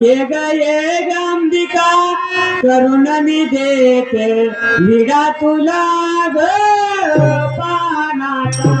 हे गे गंबिका करुण मी देते विडा तुला ग पानाचा.